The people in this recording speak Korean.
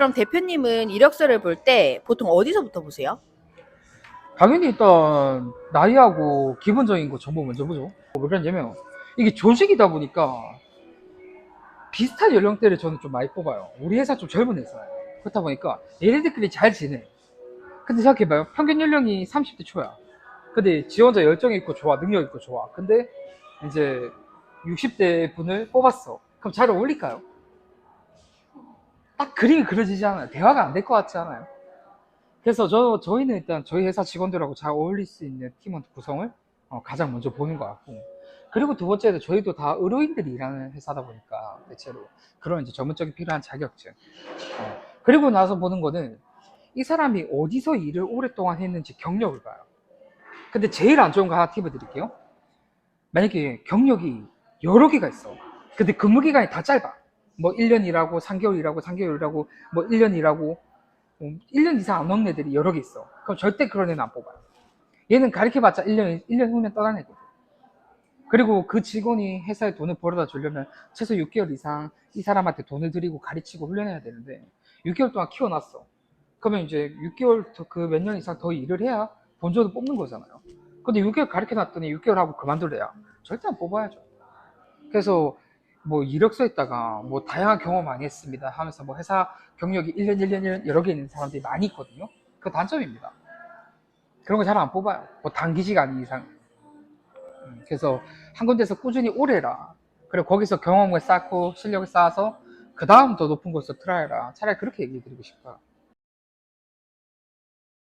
그럼 대표님은 이력서를 볼 때 보통 어디서부터 보세요? 당연히 일단 나이하고 기본적인 거 정보 먼저 보죠. 왜 그러냐면 이게 조직이다 보니까 비슷한 연령대를 저는 좀 많이 뽑아요. 우리 회사 좀 젊은 회사예요. 그렇다 보니까 얘네들끼리 잘 지내. 근데 생각해봐요. 평균 연령이 30대 초야. 근데 지원자 열정이 있고 좋아, 능력 있고 좋아. 근데 이제 60대 분을 뽑았어. 그럼 잘 어울릴까요? 딱 그림이 그려지지 않아요. 대화가 안 될 것 같지 않아요? 그래서 저, 저희는 일단 저희 회사 직원들하고 잘 어울릴 수 있는 팀원 구성을 어, 가장 먼저 보는 것 같고. 그리고 두 번째는 저희도 다 의료인들이 일하는 회사다 보니까 대체로 그런 이제 전문적인 필요한 자격증. 어, 그리고 나서 보는 거는 이 사람이 어디서 일을 오랫동안 했는지 경력을 봐요. 근데 제일 안 좋은 거 하나 팁을 드릴게요. 만약에 경력이 여러 개가 있어. 근데 근무 기간이 다 짧아 뭐 1년 일하고 3개월 일하고 3개월 일하고 뭐 1년 일하고 1년 이상 안온 애들이 여러 개 있어. 그럼 절대 그런 애는 안 뽑아요. 얘는 가르쳐봤자 1년, 1년 후면 떠난 애거든. 그리고 그 직원이 회사에 돈을 벌어다 주려면 최소 6개월 이상 이 사람한테 돈을 들이고 가르치고 훈련해야 되는데 6개월 동안 키워놨어. 그러면 이제 6개월 그 몇 년 이상 더 일을 해야 본전을 뽑는 거잖아요. 근데 6개월 가르쳐놨더니 6개월 하고 그만둘래야 절대 안 뽑아야죠. 그래서 뭐 이력서에다가 뭐 다양한 경험 많이 했습니다 하면서 뭐 회사 경력이 1년, 1년, 1년 여러 개 있는 사람들이 많이 있거든요. 그 단점입니다. 그런 거 잘 안 뽑아요. 뭐 단기지가 아닌 이상. 음, 그래서 한 군데서 꾸준히 오래 해라. 그리고 거기서 경험을 쌓고 실력을 쌓아서 그 다음 더 높은 곳에서 트라이라. 차라리 그렇게 얘기해 드리고 싶어요.